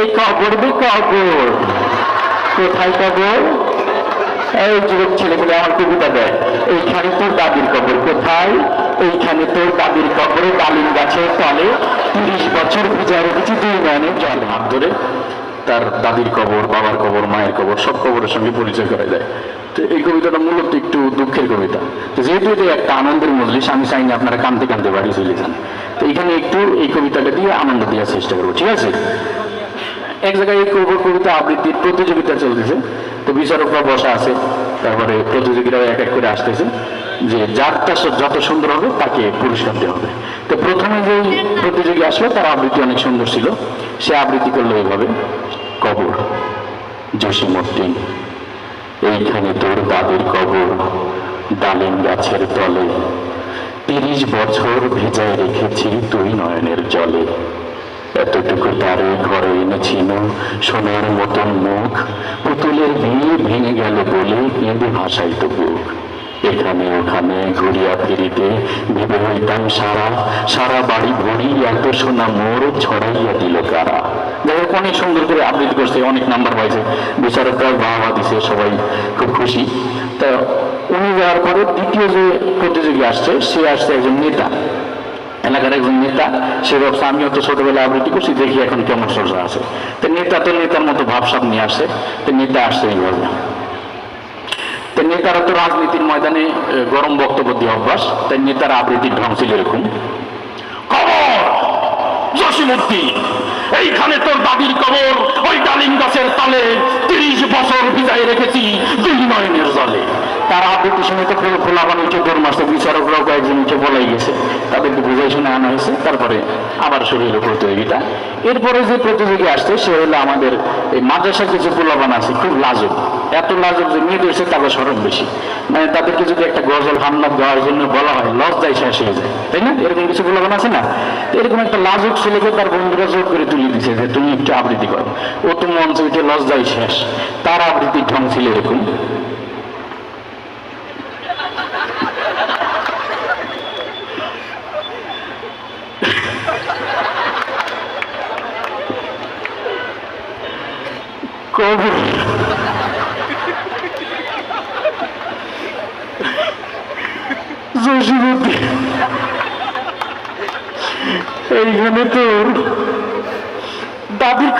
এই কবর বি কবর কোথায় কবর এই যুবক ছেলেগুলো আমার কবিতা দেয়, এইখানে তোর দাদির কবর কোথায়? এইখানে তোর দাদির কবরে ডালিম গাছের তলে তিরিশ বছর পূজা রেখেছি দুই নয়নের জল। হাত ধরে তার দাদির কবর, বাবার কবর, মায়ের কবর, সব কবরের সঙ্গে পরিচয় করা যায় তো এই কবিতাটা মূলত একটু দুঃখের কবিতা। তো যেহেতু এটা একটা আনন্দের মজলিস, আমি চাইনি আপনারা কানতে কানতে বাড়ি চলে যান। তো এখানে একটু এই কবিতাটা দিয়ে আনন্দ দেওয়ার চেষ্টা করব, ঠিক আছে? এক জায়গায় এই কবি কবিতা আবৃত্তির প্রতিযোগিতা চলতেছে। তো বিচারকরা বসা আছে, তারপরে প্রতিযোগীরা এক এক করে আসতেছে যে যারটা যত সুন্দর হবে তাকে পুরস্কার দেওয়া হবে। তো প্রথমে যেই প্রতিযোগী আসলো, তার আবৃত্তি অনেক সুন্দর ছিল। সে আবৃত্তি করল এইভাবে কবর জসিমুদ্দিন এইখানে তোর দাদির কবর, ডালিম গাছের তলে। তিরিশ বছর ভেজায় রেখেছি তুই নয়নের জলে। এতটুকু তারে ঘরে এনেছিল সোনার মতন মুখ, পুতুলের বিয়ে ভেঙে গেল বলে কেঁদে ভাসাইত বুক। এখানে ওখানে ঘুরিয়া ফিরিতে ভেবে হইতাম সারা সারা বাড়ি ভরি এত সোনা মোর ছড়াইয়া দিল কারা। যাই হোক, অনেক সুন্দর করে আবৃত্তি করছে, অনেক নাম্বার পাইছে। বিচারকরা বাহবা দিছে, সবাই খুব খুশি। তা উনি যাওয়ার পরে দ্বিতীয় যে প্রতিযোগী আসছে, সে আসছে একজন নেতা। এলাকার একজন নেতা, সে ভাবছে, আমিও তো ছোটবেলায় আবৃত্তি করছি, দেখি এখন কেমন চর্চা আছে। তো নেতা তো নেতার মতো ভাবসাব নিয়ে আসছে তো নেতা আসছে এইভাবে তো নেতারা তো রাজনীতির ময়দানে গরম বক্তব্য দিয়ে অভ্যাস তাই নেতার আবৃত্তির ঢং ছিল এরকম। জসিমুদ্দিন এইখানে তোর দাদির কবর, ওই ডালিম গাছের তলে তিরিশ বছর ভিজাই রেখেছি দুই নয়নের জলে। তার আবৃত্তির সময় তো খোলা খোলা বানিয়েছে দৌড় মাসে বিচারকরাও কয়েকজন উঠে বলাই গেছে। তাদেরকে বুঝাই শুনে আনা হয়েছে, তারপরে আবার শুরু হলো প্রতিযোগিতা এরপরে যে প্রতিযোগী আসছে, সে হলো আমাদের এই মাদ্রাসার কিছু পোলাবান আছে, খুব লাজুক। এত লাজুক যে মেয়েদের সে তাদের সরম বেশি। মানে তাদেরকে যদি একটা গজল হামলা দেওয়ার জন্য বলা হয়, লজ্জায় শেষ হয়ে যায়। তাই না? এরকম কিছু পোলাবান আছে না? এরকম একটা লাজুক ছেলেকে তার বন্ধুরা জোর করে তুলে দিছে যে, তুমি একটু আবৃত্তি করো। ও তো মঞ্চে উঠে লজ্জায় শেষ। তার আবৃত্তির ঢং ছিল এরকম। কবর এইখানে তোর দাদির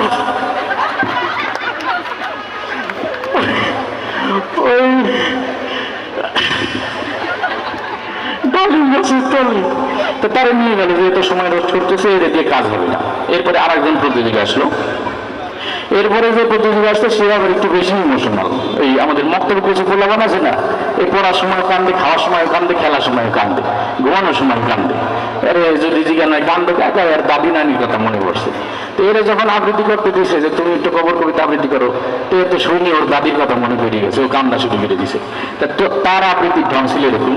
তারা নিয়ে গেল যে এত সময় রোদ ছুটতেছে এর দিয়ে কাজ হবে না। এরপরে আরেকজন প্রতিযোগী আসলো। এরপরে যে প্রতিযোগী আসছে সে আবার একটু বেশি ইমোশনাল এই আমাদের মক্তব্য কিছু পোলাবান আছে না এই পড়ার সময় কান্দে খাওয়ার সময় কান্দে খেলার সময় কান্দে ঘুমানোর সময় কান্দে আরে যদি জিজ্ঞাসা কান্দে কাকা আর দাদি নানির কথা মনে পড়ছে তো এরা যখন আবৃত্তি করতে দিয়েছে যে তুমি একটু কবর কবিতা আবৃত্তি করো তো এর তো শুনি ওর দাদির কথা মনে পড়ে গেছে ও কান্না শুরু করে দিছে তো- তার আবৃত্তির ঢং ছিল এরকম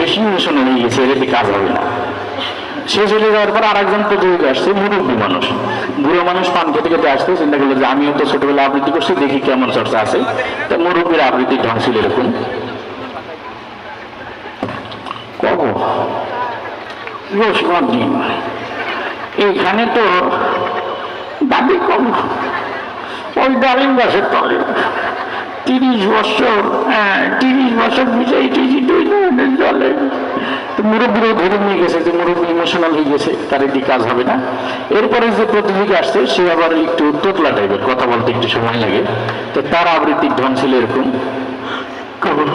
বেশি নিয়ে গেছে এর কাজ হবে না। সে চলে যাওয়ার পর আরেকজন প্রতিযোগী আসছে, মুরব্বী মানুষ। বুড়ো মানুষ পান খেতে খেতে আসছে, চিন্তা করল যে আমিও তো ছোটবেলা আবৃত্তি করছি, দেখি কেমন চর্চা আছে। তা মুরব্বীর আবৃত্তির ঢং ছিল এরকম। রসমাদ্দিন এইখানে তো দাবি কম। ওই ডালিম গাছের তলে। তিরিশ বছর হ্যাঁ তিরিশ বছর বিজয়ী টিজি দুই ধরনের জলে। মুরব্বীরাও ধরে নিয়ে গেছে যে মুরব্বী ইমোশনাল হয়ে গেছে, তার এটি কাজ হবে না। এরপরে যে প্রতিযোগী আসছে, সে আবার একটু তোতলা টাইপের কথা বলতে একটু সময় লাগে। তো তার আবৃত্তির ঢং ছিল এরকম। কবর।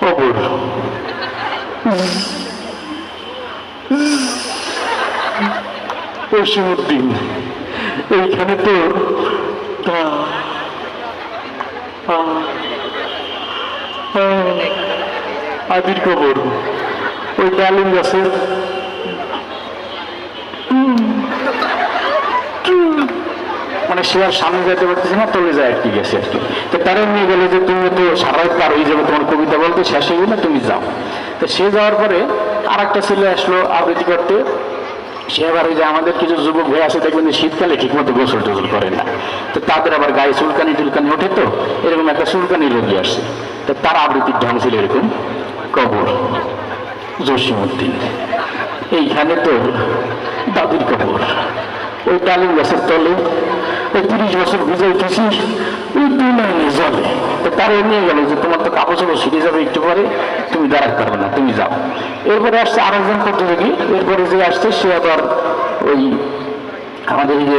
কবর এইখানে তো আদির কবর ওই ডালিম গাছের। মানে সে আর সামনে যেতে পারতেছে না তলে যায় আটকে গেছে আর কি। তো তারা নিয়ে গেলে যে তুমি তো সারা পার হয়ে যাবে তোমার কবিতা বলতে, শেষ হয়ে গেলে তুমি যাও। তো সে যাওয়ার পরে আর একটা ছেলে আসলো আবৃত্তি করতে। সে আবার ওই যে আমাদের কিছু যুবক ভাই আছে, দেখবেন যে শীতকালে ঠিকমতো গোসল টোসল করে না। তো তাদের আবার গায়ে চুলকানি টুলকানি ওঠে তো, এরকম একটা চুলকানি রোগী আসছে। তো তার আবৃত্তির ঢং ছিল এরকম, কবর জসিমুদ্দিন এইখানে তো দাদির কবর। ওই ডালিম গাছের তলে ওই তিরিশ বছর বুঝাইতেছি ওই দুই লাইনে তো তার নিয়ে গেল যে তোমার তো কাপড় চাপড় ছিঁড়ে যাবে একটু পরে, তুমি দাঁড়াতে পারবে না, তুমি যাও। এরপরে আসছে আরেকজন প্রতিযোগী এরপরে যে আসছে, সে আবার ওই আমাদের এই যে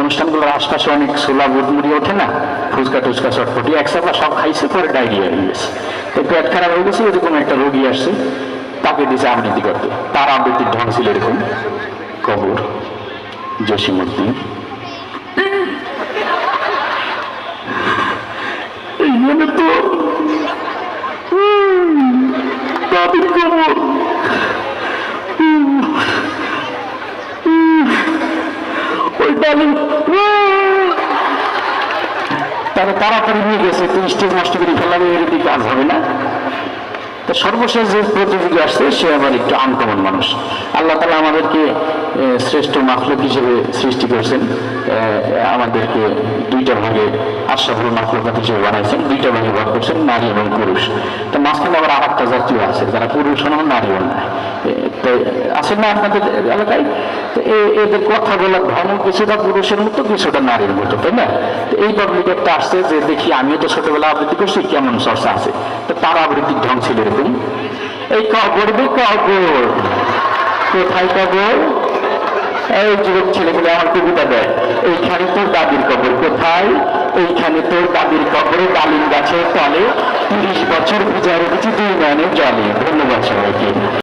অনুষ্ঠানগুলোর আশপাশে অনেক ছোলা বুট মুড়ি ওঠে না, ফুচকা টুচকা চটপটি, একসাথে সব খাইছে, পরে ডায়রিয়া হয়ে গেছে। তো পেট খারাপ হয়ে গেছে এরকম একটা রোগী আসছে, তাকে দিয়েছে আবৃত্তি করতে তার আবৃত্তির ঢং ছিল এরকম, কবর জসিমুদ্দিন এইখানে তো উম, দাদির কবর উম, উম, ওই ডালিম উম, তারা তাড়াতাড়ি নিয়ে গেছে স্টেজ নষ্ট করে ফেলাবে এরকম কাজ হবে না। তো সর্বশেষ যে প্রতিযোগী আসছে সে আবার একটু আনকমন মানুষ। আল্লাহ তালা আমাদেরকে শ্রেষ্ঠ মাখলুক হিসেবে সৃষ্টি করেছেন। আমাদেরকে দুইটা ভাগে আশাফুল মাখলুকাত হিসেবে বানাইছেন দুইটা ভাগে ভাগ করছেন নারী এবং পুরুষ। তো মাঝখানে আবার আর একটা জাতীয় আছে যারা পুরুষ নয় নারীও না এ, তো আছেন না আপনাদের এলাকায়? তো এদের কথা বলার ধর্ম কিছুটা পুরুষের মতো কিছুটা নারীর মতো তাই না? তো এই পাবলিক একটা আসছে যে দেখি আমিও তো ছোটবেলা আবৃত্তি করছি কেমন চর্চা আছে? তো তার আবৃত্তির ঢং ছিল এরকম। এই কবর বে কবর কোথায় কবর এই যুবক ছেলেগুলো আমার কবিতা দেয়, এইখানে তোর দাদির কবর কোথায়? এইখানে তোর দাদির কবরে ডালিম গাছের তলে তিরিশ বছর পূজা রেখেছি দুই নয়নের জলে। ধন্যবাদ